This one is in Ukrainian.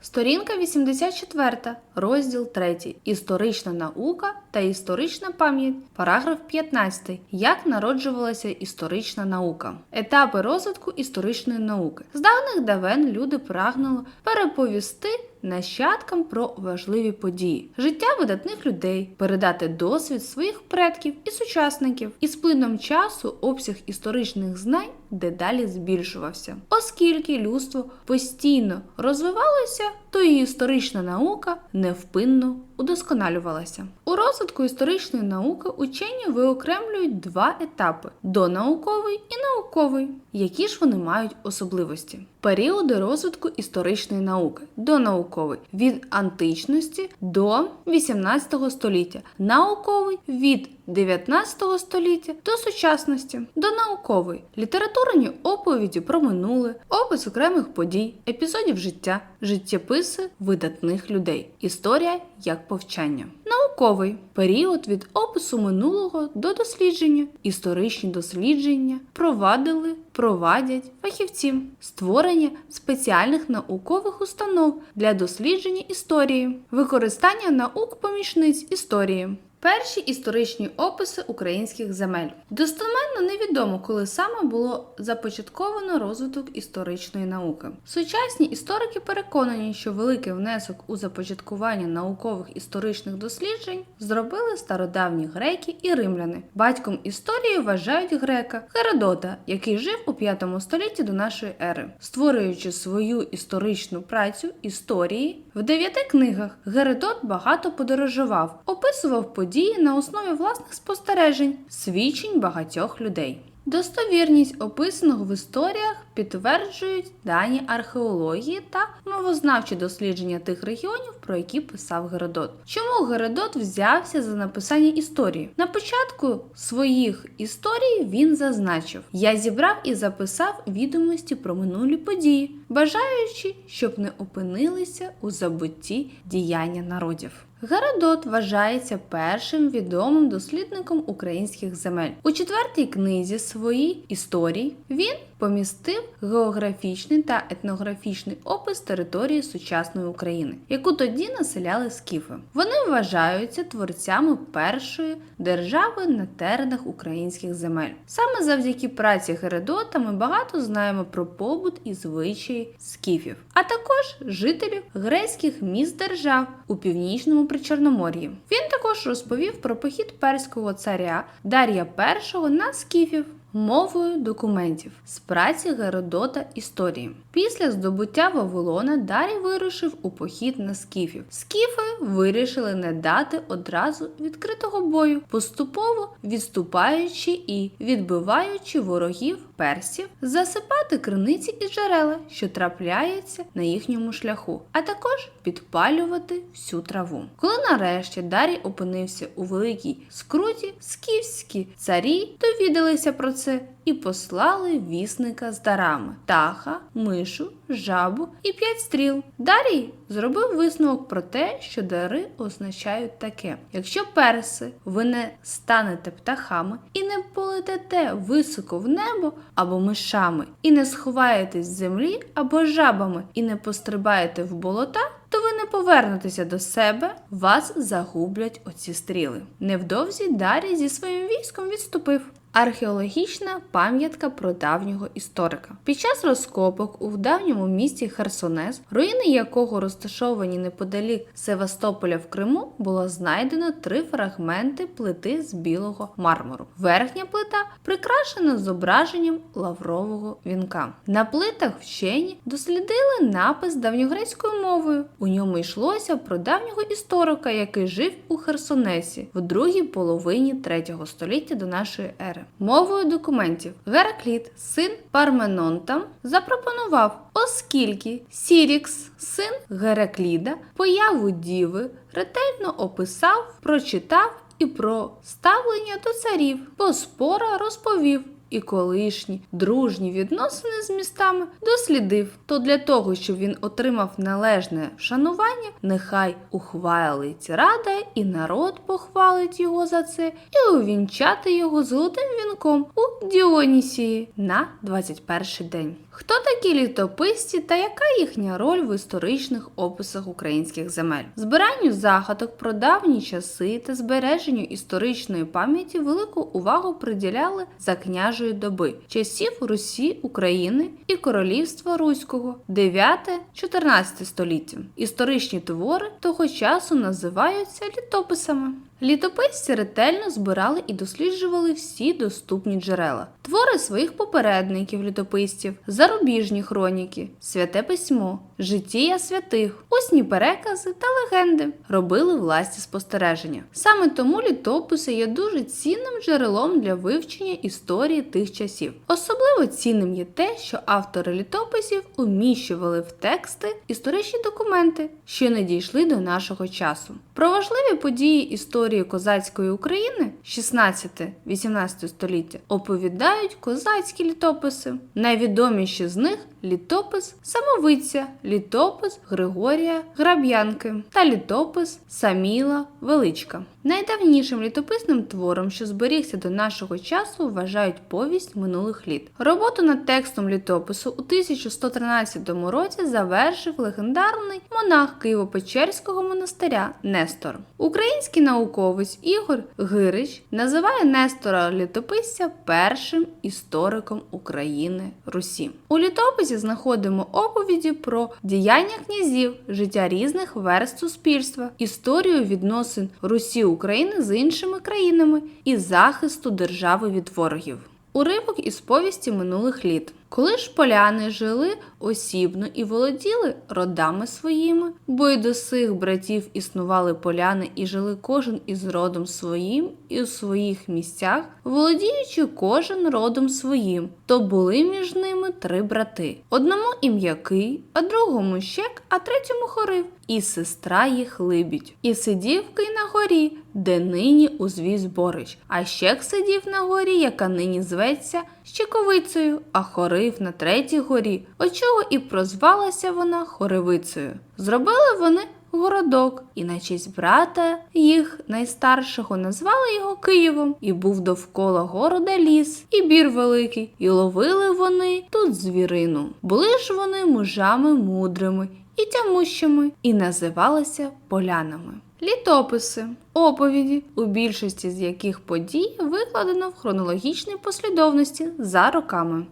Сторінка 84, розділ 3. Історична наука та історична пам'ять. Параграф 15. Як народжувалася історична наука? Етапи розвитку історичної науки. З давних давен люди прагнули переповісти нащадкам про важливі події, життя видатних людей, передати досвід своїх предків і сучасників. І з плином часу обсяг історичних знань дедалі збільшувався. Оскільки людство постійно розвивалося, то і історична наука невпинно удосконалювалася. У розвитку історичної науки учені виокремлюють два етапи донауковий і науковий. Які ж вони мають особливості? Періоди розвитку історичної науки донауковий від античності до 18 століття, науковий від 19 століття до сучасності, донауковий літературні оповіді про минуле, опис окремих подій, епізодів життя, життєписи видатних людей, історія як повчання. Науковий період від опису минулого до дослідження. Історичні дослідження провадили, провадять фахівці, створення спеціальних наукових установ для дослідження історії, використання наук помічниць історії. Перші історичні описи українських земель. Достеменно невідомо, коли саме було започатковано розвиток історичної науки. Сучасні історики переконані, що великий внесок у започаткування наукових історичних досліджень зробили стародавні греки і римляни. Батьком історії вважають грека Геродота, який жив у 5 столітті до нашої ери, створюючи свою історичну працю історії в дев'яти книгах. Геродот багато подорожував, описував події на основі власних спостережень, свідчень багатьох людей. Достовірність описаного в історіях підтверджують дані археології та мовознавчі дослідження тих регіонів, про які писав Геродот. Чому Геродот взявся за написання історії? На початку своїх історій він зазначив: Я зібрав і записав відомості про минулі події, бажаючи, щоб не опинилися у забутті діяння народів. Геродот вважається першим відомим дослідником українських земель. У четвертій книзі своїй історії він помістив географічний та етнографічний опис території сучасної України, яку тоді населяли скіфи. Вони вважаються творцями першої держави на теренах українських земель. Саме завдяки праці Геродота ми багато знаємо про побут і звичаї скіфів, а також жителів грецьких міст держав у північному Причорномор'ї. Він також розповів про похід перського царя Дар'я І на скіфів. Мовою документів з праці Геродота історії. Після здобуття Вавилона Дарій вирушив у похід на скіфів. Скіфи вирішили не дати одразу відкритого бою, поступово відступаючи і відбиваючи ворогів персів, засипати криниці і джерела, що трапляються на їхньому шляху, а також підпалювати всю траву. Коли нарешті Дарій опинився у великій скруті, скіфські царі довідалися про це і послали вісника з дарами таха, мишу, жабу і п'ять стріл. Дарій зробив висновок про те, що дари означають таке: якщо перси, ви не станете птахами і не полетите високо в небо або мишами, і не сховаєтесь з землі або жабами, і не пострибаєте в болота. То ви не повернетеся до себе, вас загублять оці стріли. Невдовзі Дарій зі своїм військом відступив. Археологічна пам'ятка про давнього історика. Під час розкопок у давньому місті Херсонес, руїни якого розташовані неподалік Севастополя в Криму, було знайдено три фрагменти плити з білого мармуру. Верхня плита прикрашена зображенням лаврового вінка. На плитах вчені дослідили напис давньогрецькою мовою. У ньому йшлося про давнього історика, який жив у Херсонесі в другій половині 3 століття до нашої ери. Мовою документів Геракліт, син Парменонта, запропонував, оскільки Сірікс, син Геракліда, появу діви ретельно описав, прочитав і про ставлення до царів, Боспора розповів. І колишні дружні відносини з містами дослідив, то для того, щоб він отримав належне вшанування, нехай ухвалить рада, і народ похвалить його за це, і увінчати його золотим вінком у Діонісії на 21 день. Хто такі літописці та яка їхня роль в історичних описах українських земель? Збиранню загадок про давні часи та збереженню історичної пам'яті велику увагу приділяли за княжої доби часів Русі, України і Королівства Руського 9-14 століття. Історичні твори того часу називаються літописами. Літописці ретельно збирали і досліджували всі доступні джерела, твори своїх попередників літописців, зарубіжні хроніки, святе письмо, життя святих, усні перекази та легенди робили власні спостереження. Саме тому літописи є дуже цінним джерелом для вивчення історії тих часів. Особливо цінним є те, що автори літописів уміщували в тексти історичні документи, що не дійшли до нашого часу. Про важливі події історії козацької України 16-18 століття оповідають козацькі літописи. Найвідоміші з них літопис Самовиця, літопис Григорія Граб'янки та літопис Саміла Величка. Найдавнішим літописним твором, що зберігся до нашого часу, вважають повість минулих літ. Роботу над текстом літопису у 1113 році завершив легендарний монах Києво-Печерського монастиря Нестор. Український науковець Ігор Гирич називає Нестора літописця першим істориком України Русі. У літописі знаходимо оповіді про діяння князів, життя різних верст суспільства, історію відносин Русі України з іншими країнами і захисту держави від ворогів. Уривок із повісті минулих літ. Коли ж поляни жили осібно і володіли родами своїми, бо й до сих братів існували поляни і жили кожен із родом своїм і у своїх місцях, володіючи кожен родом своїм, то були між ними три брати: одному ім'який, а другому щек, а третьому хорив, і сестра їх либідь. І сидів Кий на горі, де нині узвіз Борич, а щек сидів на горі, яка нині зветься Щековицею, а хорив на третій горі, от чого і прозвалася вона Хоревицею. Зробили вони городок, і на честь брата їх найстаршого назвали його Києвом, і був довкола города ліс, і бір великий, і ловили вони тут звірину. Були ж вони мужами мудрими і тямущими, і називалися полянами. Літописи, оповіді, у більшості з яких подій викладено в хронологічній послідовності за роками.